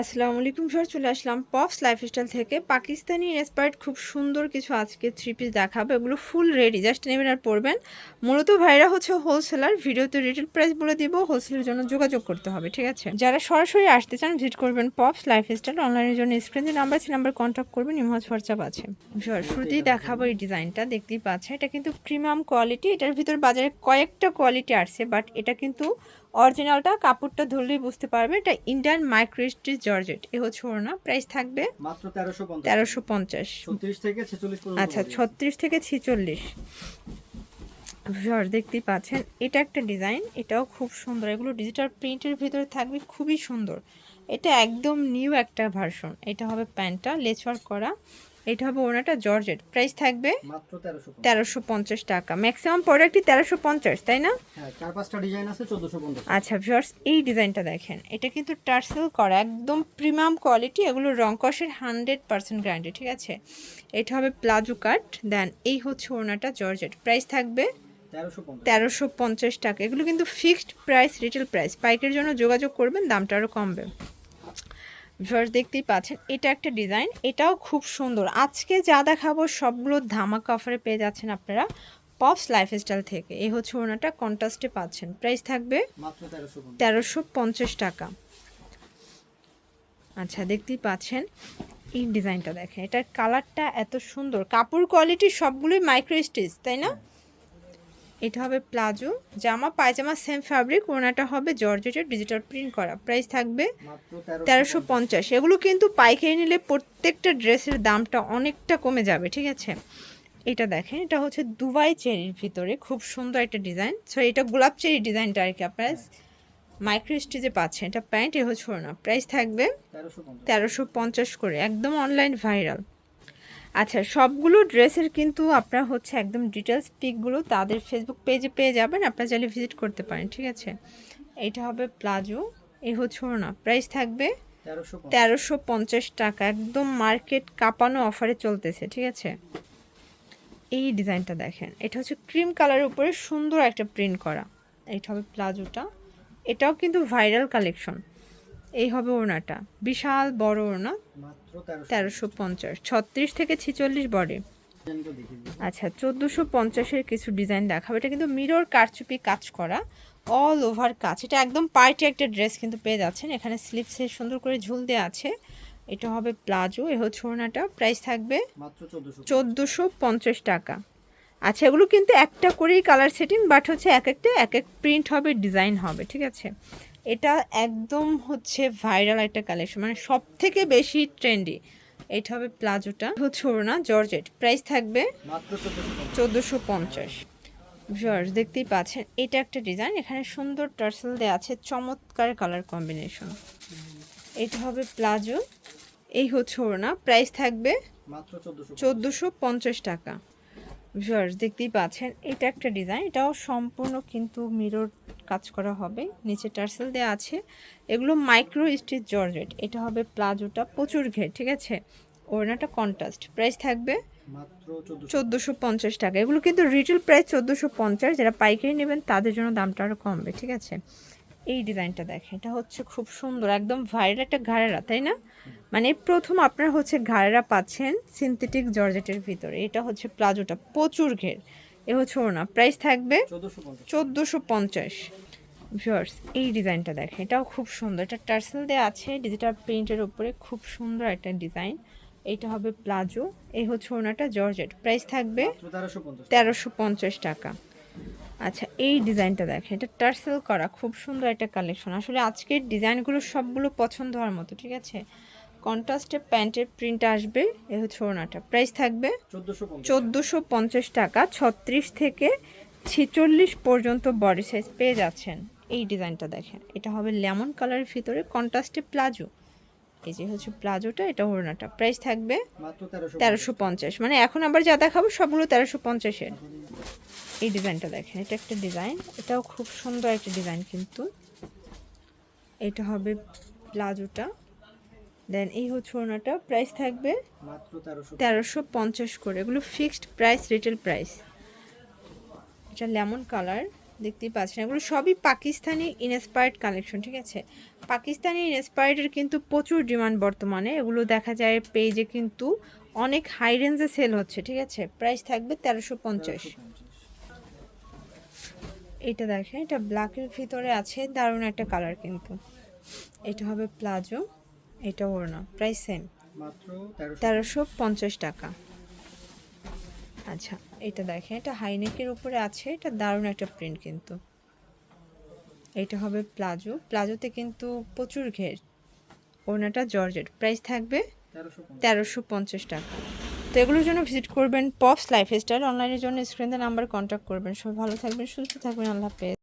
আসসালামু আলাইকুম স্যার চলে আসলাম পপস লাইফস্টাইল থেকে। পাকিস্তানি ইন্সপায়ার্ড খুব সুন্দর কিছু আজকে থ্রি পিস দেখাবো, এগুলো ফুল রেডি জাস্ট নেবেন আর পরবেন। মূলত ভাইরা হচ্ছে হোলসেলার ভিডিওতে রিটেল প্রাইস বলে দিব হোলসেলের জন্য যোগাযোগ করতে হবে, ঠিক আছে? যারা সরাসরি আসতে চান ভিজিট করবেন পপস লাইফস্টাইল অনলাইনের জন্য স্ক্রিন স্ক্রিনে নাম্বার আছে নাম্বার কন্ট্যাক্ট করবেন ইমহাজ হোয়াটসঅ্যাপ আছে। স্যার শুরুতেই দেখাবো এই ডিজাইনটা, দেখতেই পাচ্ছেন, এটা কিন্তু প্রিমিয়াম কোয়ালিটি এটার ভিতর বাজারে কয়েকটা কোয়ালিটি আসছে বাট এটা কিন্তু অরিজিনালটা কাপড়টা ধরলেই বুঝতে পারবে। এটা ইন্ডিয়ান মাইক্রোস্টিচ জর্জেট এ হচ্ছে ওড়না। প্রাইস থাকবে মাত্র তেরোশো পঞ্চাশ। থেকে আচ্ছা। ছত্রিশ থেকে ছিচল্লিশ। ভিউয়ার দেখতেই পাচ্ছেন। এটা একটা ডিজাইন। এটাও খুব সুন্দর। এগুলো ডিজিটাল প্রিন্টের ভিতরে থাকবে। খুবই সুন্দর। এটা একদম নিউ একটা ভার্সন এটা হবে প্যান্টটা লেচওয়ার্ক করা। এটা হবে ওনাটা জর্জেট। প্রাইস থাকবে তেরোশো পঞ্চাশ। টাকা। ম্যাক্সিমাম প্রোডাক্টই তেরোশো পঞ্চাশ তাই না? হ্যাঁ চার পাঁচটা ডিজাইন আছে চোদ্দশো পঞ্চাশ। আচ্ছা ভিউয়ার্স এই ডিজাইনটা দেখেন। এটা কিন্তু টার্সেল করা একদম প্রিমিয়াম কোয়ালিটি এগুলো রং কষের হান্ড্রেড পার্সেন্ট গ্যারান্টি ঠিক আছে? এটা হবে প্লাজো কাট দেন এই হচ্ছে ওনাটা জর্জেট। প্রাইস থাকবে তেরোশো পঞ্চাশ। টাকা। এগুলো কিন্তু ফিক্সড প্রাইস রিটেল প্রাইস পাইকের জন্য যোগাযোগ করবেন দামটা আরও কমবে। ভিউয়ার্স দেখতেই পাচ্ছেন এটা একটা ডিজাইন এটাও খুব সুন্দর। আজকে যা দেখাবো সবগুলো ধামাকা অফারে পেয়ে যাচ্ছেন আপনারা পপস লাইফস্টাইল থেকে। এই হচ্ছে ওনাটা কন্ট্রাস্টে পাচ্ছেন। প্রাইস থাকবে তেরোশো পঞ্চাশ। টাকা। আচ্ছা দেখতেই পাচ্ছেন এই ডিজাইনটা দেখেন এটার কালারটা এত সুন্দর। কাপড় কোয়ালিটি সবগুলোই মাইক্রো স্টিচ তাই না? এটা হবে প্লাজো। জামা পায়জামা সেম ফ্যাব্রিক ওনাটা হবে জর্জেটের ডিজিটাল প্রিন্ট করা। প্রাইস থাকবে তেরোশো পঞ্চাশ। এগুলো কিন্তু পাইকারি নিলে প্রত্যেকটা ড্রেসের দামটা অনেকটা কমে যাবে ঠিক আছে? এটা দেখেন এটা হচ্ছে দুবাই চেরির ভিতরে খুব সুন্দর একটা ডিজাইন। সো এটা গোলাপ চেরি ডিজাইনটা আর কি আপনারা মাইক্রো স্টিচে পাচ্ছেন এটা প্যান্ট এ হচ্ছে না প্রাইস থাকবে তেরোশো পঞ্চাশ। করে একদম অনলাইন ভাইরাল আচ্ছা সবগুলো ড্রেসের কিন্তু আপনার হচ্ছে একদম ডিটেলস পিকগুলো তাদের ফেসবুক পেজে পেয়ে যাবেন আপনারা চাইলে ভিজিট করতে পারেন ঠিক আছে? এটা হবে প্লাজো এই হচ্ছে না প্রাইস থাকবে তেরোশো পঞ্চাশ। টাকা একদম মার্কেট কাঁপানো অফারে চলতেছে ঠিক আছে? এই ডিজাইনটা দেখেন এটা হচ্ছে ক্রিম কালারের উপরে সুন্দর একটা প্রিন্ট করা এটা হবে প্লাজোটা এটাও কিন্তু ভাইরাল কালেকশন এই হবে ওড়নাটা। বিশাল বড় ওড়না। তেরোশো পঞ্চাশ। ছত্রিশ থেকে ছিচল্লিশ বডি। আচ্ছা চোদ্দোশো পঞ্চাশের কিছু ডিজাইন দেখাবো। এটা কিন্তু মিরর কারচুপি কাজ করা। অল ওভার কাজ এটা একদম পার্টি একটা ড্রেস কিন্তু পেয়ে যাচ্ছেন। এখানে স্লিপসে সুন্দর করে ঝুল দেওয়া আছে। এটা হবে প্লাজো। এ হচ্ছে ওড়নাটা। প্রাইস থাকবে চোদ্দোশো পঞ্চাশ। টাকা। আচ্ছা এগুলো কিন্তু একটা করেই কালার সেটিং বাট হচ্ছে এক একটা এক এক প্রিন্ট হবে ডিজাইন হবে ঠিক আছে? এটা একদম হচ্ছে ভাইরাল একটা কালেকশন মানে সব থেকে বেশি ট্রেন্ডি এটা হবে প্লাজোটা হচ্ছে ওড়না জর্জেট প্রাইস থাকবে চোদ্দশো পঞ্চাশ। ভিউয়ার্স দেখতেই পাচ্ছেন এটা একটা ডিজাইন এখানে সুন্দর টার্সেল দেওয়া আছে চমৎকার কালার কম্বিনেশন এটা হবে প্লাজো এই হচ্ছে ওড়না। প্রাইস থাকবে চোদ্দোশো পঞ্চাশ। টাকা। ভিউয়ার্স দেখতেই পাচ্ছেন এটা একটা ডিজাইন এটাও সম্পূর্ণ কিন্তু মিরর কাজ করা হবে। নিচে টার্সেল দেওয়া আছে। এগুলো মাইক্রো স্টিচ জর্জেট। এটা হবে প্লাজোটা প্রচুর ঘের ঠিক আছে? ওড়নাটা কন্ট্রাস্ট। প্রাইস থাকবে চোদ্দশো পঞ্চাশ টাকা। এগুলো কিন্তু রিটেল প্রাইস চোদ্দোশো পঞ্চাশ। যারা পাইকারি নেবেন তাদের জন্য দামটা আরও কমবে ঠিক আছে? এই ডিজাইনটা দেখেন এটা হচ্ছে খুব সুন্দর একদম ভাইরাল একটা ঘাড়েরা তাই না? মানে প্রথম আপনারা হচ্ছে ঘাড়েরা পাচ্ছেন সিনথেটিক জর্জেটের ভিতরে। এটা হচ্ছে প্লাজোটা প্রচুর ঘের। এ হচ্ছে ওনা প্রাইস থাকবে চোদ্দোশো পঞ্চাশ। ভিউয়ার্স এই ডিজাইনটা দেখেন এটাও খুব সুন্দর। এটা টার্সেল দেওয়া আছে ডিজিটাল প্রিন্টের উপরে খুব সুন্দর একটা ডিজাইন। এইটা হবে প্লাজো এই হচ্ছে ওনাটা জর্জেট প্রাইস থাকবে তেরোশো পঞ্চাশ তেরোশো পঞ্চাশ টাকা। আচ্ছা এই ডিজাইনটা দেখেন এটা টার্সেল করা খুব সুন্দর একটা কালেকশন আসলে আজকের ডিজাইনগুলো সবগুলো পছন্দ হওয়ার মতো ঠিক আছে? কন্ট্রাস্টে প্যান্টের প্রিন্ট আসবে এ হচ্ছে ওনাটা প্রাইস থাকবে চোদ্দোশো পঞ্চাশ। টাকা ছত্রিশ থেকে ছেচল্লিশ পর্যন্ত বডি সাইজ পেয়ে যাচ্ছেন। এই ডিজাইনটা দেখেন এটা হবে লেমন কালারের ভিতরে কন্ট্রাস্টে প্লাজো। এই যে হচ্ছে প্লাজোটা এটা ওড়নাটা। প্রাইস থাকবে তেরোশো পঞ্চাশ। মানে এখন আবার যা দেখাবো সবগুলো তেরোশো পঞ্চাশের। এই ডিজাইনটা দেখেন এটা একটা ডিজাইন এটাও খুব সুন্দর একটা ডিজাইন কিন্তু। এটা হবে প্লাজোটা। দেন এই হচ্ছে ওড়নাটা। প্রাইস থাকবে তেরোশো তেরোশো পঞ্চাশ করে। এগুলো ফিক্সড প্রাইস রিটেল প্রাইস এটা লেমন কালার দেখতেই পাচ্ছেন। এগুলো সবই পাকিস্তানি ইনস্পায়ার্ড কালেকশন ঠিক আছে? পাকিস্তানি ইনস্পায়ার্ডের কিন্তু প্রচুর ডিমান্ড বর্তমানে। এগুলো দেখা যায় পেজে কিন্তু অনেক হাই রেঞ্জে সেল হচ্ছে ঠিক আছে? প্রাইস থাকবে তেরোশো পঞ্চাশ। এটা দেখেন এটা ব্ল্যাকের ভিতরে আছে দারুণ একটা কালার কিন্তু। এটা হবে প্লাজো এটা ওড়না প্রাইস সেম তেরোশো পঞ্চাশ টাকা। আচ্ছা এটা দেখেন এটা হাইনেকের উপরে আছে এটা দারুণ একটা প্রিন্ট কিন্তু। এটা হবে প্লাজো প্লাজোতে কিন্তু প্রচুর ঘের। ওড়নাটা জর্জেট। প্রাইস থাকবে তেরোশো পঞ্চাশ। টাকা। তো এগুলোর জন্য ভিজিট করবেন পপস লাইফস্টাইল অনলাইনের জন্য স্ক্রিনে নাম্বার কন্ট্যাক্ট করবেন। সবাই ভালো থাকবেন সুস্থ থাকবেন আল্লাহ হাফেজ।